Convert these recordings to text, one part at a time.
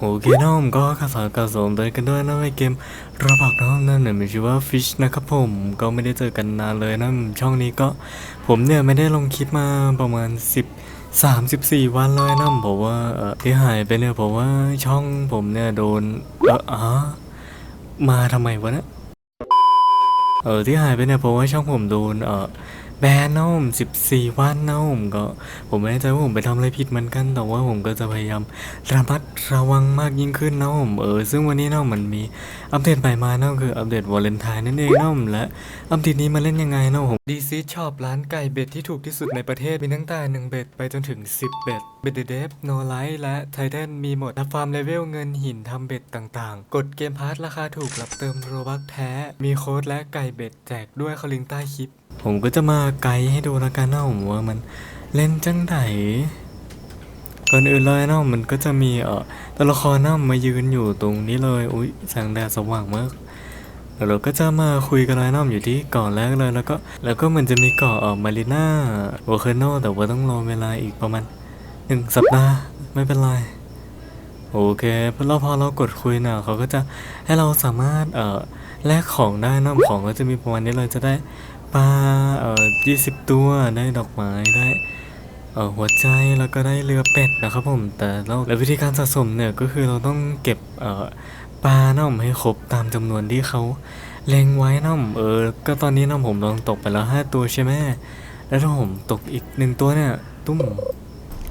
โอเคน้องก็ข้าสารกาสมเดินกันด้วยนะในเกมระบอกน้องนั่นเนี่ยมีชื่อว่า Fish นะครับผมก็ไม่ได้เจอกันนานเลยนะช่องนี้ก็ผมเนี่ยไม่ได้ลงคลิปมาประมาณ 10 34 วันเลยนะเพราะว่าเออที่หายไปเนี่ยเพราะว่าช่องผมเนี่ยโดนเอออ๋อมาทำไมวะเนี่ยเออที่หายไปเนี่ยเพราะว่าช่องผมโดนเออ แบนน้อง14วันน้องก็ผมไม่แน่ใจว่าผมไปทำอะไรผิดเหมือนกัน แต่ว่าผมก็จะพยายามระมัดระวังมากยิ่งขึ้นนะผมเออซึ่งวันนี้เนาะมันมีอัปเดตใหม่มาเนาะคืออัปเดตวาเลนไทน์นั่นเองเนาะและอัปเดตนี้มาเล่นยังไงเนาะผมดีซีชอบร้านไก่เบ็ดที่ถูกที่สุดในประเทศมีตั้งแต่1เบ็ดไปจนถึง 10 เบ็ดเบ็ดเดฟโนไลท์และไททันมีหมดและฟาร์มเลเวลเงินหินทำเบ็ดต่างๆ กดเกมพาร์ทราคาถูกรับเติมโรบักแท้ มีโค้ดและไก่เบ็ดแจกด้วยเขาลิงใต้คลิป ผมก็จะมาไกด์ให้ดูแล้วกันเนาะผมว่ามันเล่นจังไดก่อนอื่นเลยเนาะมันก็จะมีเอ่อตัวละครเนาะมายืนอยู่ตรงนี้เลยอุ้ยแสงแดดสว่างมากแล้วเราก็จะมาคุยกันเลยเนาะอยู่ที่เกาะแรกเลยแล้วก็แล้วก็มันจะมีเกาะเอ่อมารีน่าโอเคโนแต่ว่าต้องรอเวลาอีกประมาณหนึ่งสัปดาห์ไม่เป็นไรโอเคพอเราพอเรากดคุยน่ะเขาก็จะให้เราสามารถเอ่อแลกของได้เนาะของก็จะมีประมาณนี้เลยจะได้ ปลาเอ่อยี่สิบตัวได้ดอกไม้ได้เออหัวใจแล้วก็ได้เรือเป็ดนะครับผมแต่เราแล้ววิธีการสะสมเนี่ยก็คือเราต้องเก็บเอ่อปลาน่อมให้ครบตามจำนวนที่เขาเล็งไว้น่อมเออก็ตอนนี้น่อมผมลองตกไปแล้วห้าตัวใช่ไหมแล้วถ้าผมตกอีกหนึ่งตัวเนี่ยตุ้ม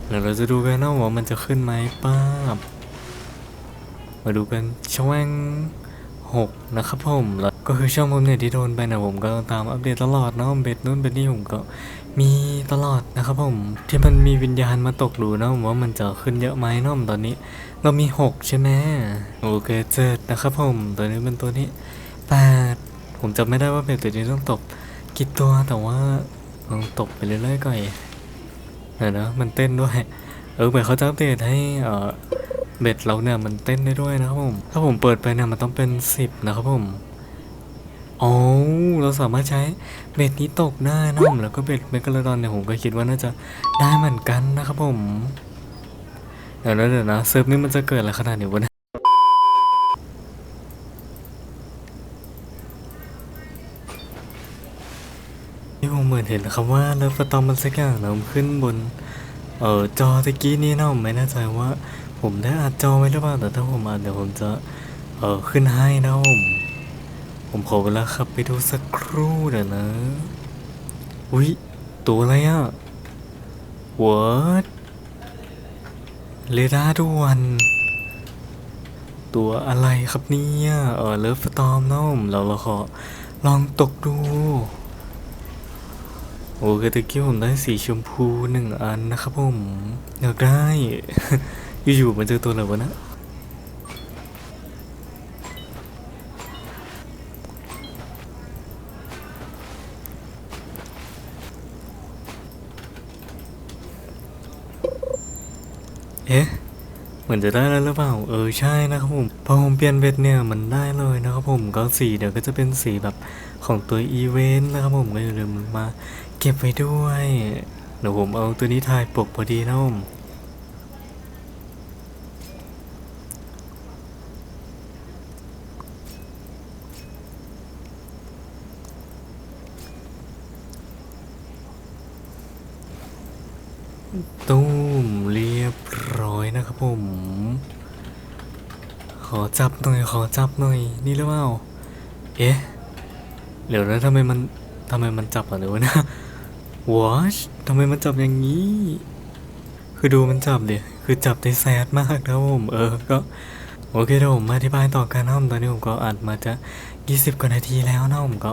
แล้วเราจะดูกันน่อมว่ามันจะขึ้นไหมป้าบมาดูกันช่วง หกนะครับผมแล้วก็คือช่องผมเนี่ยที่โดนไปนะผมก็ตามอัปเดตตลอดเนาะเบ็ดนู่นเบ็ดนี่ผมก็มีตลอดนะครับผมที่มันมีวิญญาณมาตกหลูนะผมว่ามันจะขึ้นเยอะไหมเน้อมตอนนี้ เรามีหกใช่ไหมโอเคเจ็ดนะครับผมตัวนี้เป็นตัวนี้แปดผมจำไม่ได้ว่าเป็นตัวนี้ต้องตกกี่ตัวแต่ว่าลองตกไปเรื่อยๆก่อนเดี๋ยวนะมันเต้นด้วย เออเหมือนเขาจะอัปเดตให้เออ เบ็ดเราเนี่ยมันเต้นได้ด้วยนะครับผม ถ้าผมเปิดไปเนี่ยมันต้องเป็นสิบนะครับผมอ๋อเราสามารถใช้เบ็ดนี้ตกได้นะผมแล้วก็เบ็ดเมกะโลดอนเนี่ยผมก็คิดว่าน่าจะได้เหมือนกันนะครับผมเดี๋ยวนะเดี๋ยวนะเซิร์ฟนี่มันจะเกิดอะไรขนาดนี้วะเนี่ยที่ผมเหมือนเห็นคำว่าเลิฟตอมมันสักอย่างนะผมขึ้นบน เออจอตะกี้นี่นะผมไม่แน่ใจว่า ผมได้อัดจอไว้หรือเปล่าแต่ถ้าผมอัดเดี๋ยวผมจะเออขึ้นให้นะผมผมขอเวลาขับไปดูสักครู่เดี๋ยวนะอุ๊ยตัวอะไรอะ What เรดาร์ด่วนตัวอะไรครับเนี่ยเออเลิฟสตอมน้องเราเราขอลองตกดู โอ้คือตะกี้ผมได้สีชมพูหนึ่งอันนะครับผมอยากได้ อยู่ๆมันเจอตัวอะไรวะนะเอ๊ะเหมือนจะได้แล้วหรือเปล่า เออใช่นะครับผม พอผมเปลี่ยนเบ็ดเนี่ยมันได้เลยนะครับผม ก็สีเดี๋ยวก็จะเป็นสีแบบของตัวอีเวนต์นะครับผมก็อย่าลืมมา ก็บไว้ด้วยเดี๋ยวผมเอาตัวนี้ถ่ายปกพอดีนะผมตุ้มเรียบร้อยนะครับผม ขอจับหน่อยขอจับหน่อยนี่หรือเปล่า เอ๊ะ เดี๋ยวนะทำไมมันทำไมมันจับอะเดี๋ยวนะ Watch ทำไมมันจับอย่างนี้ คือดูมันจับเดี๋ยคือจับได้แซดมากนะผมเออ ก็โอเคเดี๋ยวผมมาอธิบายต่อกันนะผมตอนนี้ผมก็อัดมาจะ 20 กว่านาทีแล้วนะผมก็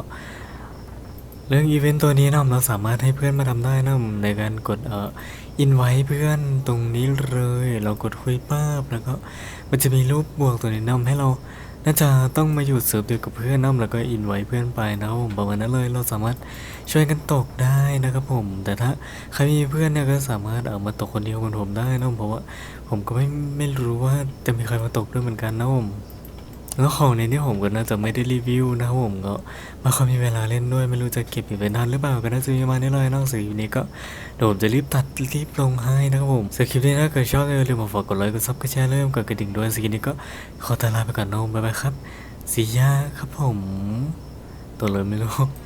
เรื่องอีเวนต์ตัวนี้นะผมเราสามารถให้เพื่อนมาทำได้นะผมในการกดเอ่ออินไว้เพื่อนตรงนี้เลย เรากดคุยป้าบแล้วก็มันจะมีรูปบวกตัวนี้นำให้เราน่าจะต้องมาอยู่เซิร์ฟเดียวกับเพื่อนน้ำแล้วก็อินไว้เพื่อนไปนะครับผมประมาณนั้นเลยเราสามารถช่วยกันตกได้ นะครับผม แต่ถ้าใครมีเพื่อนเนี่ยก็สามารถเอามาตกคนเดียวเหมือนผมได้นะเพราะว่าผมก็ไม่ไม่รู้ว่าจะมีใครมาตกด้วยเหมือนกันนะผมแล้วของในนี้ผมก็น่าจะไม่ได้รีวิวนะครับผมก็ไม่ค่อยมีเวลาเล่นด้วย ไม่รู้จะเก็บอีกไปนานหรือเปล่าก็น่าจะมีมาณนี้เลยนอกจากอยู่นี้ก็เดี๋ยวผมจะรีบตัดรีบลงให้นะครับผมสำหรับคลิปนี้ถ้าเกิดชอบอย่าลืมมาฝากกดไลค์กดซับกดแชร์เริ่มกดกระดิ่งด้วยสกินนี้ก็ขอตัวลาไปก่อนนะผมบ๊ายบายครับสียาครับผมตัวเลยไม่รู้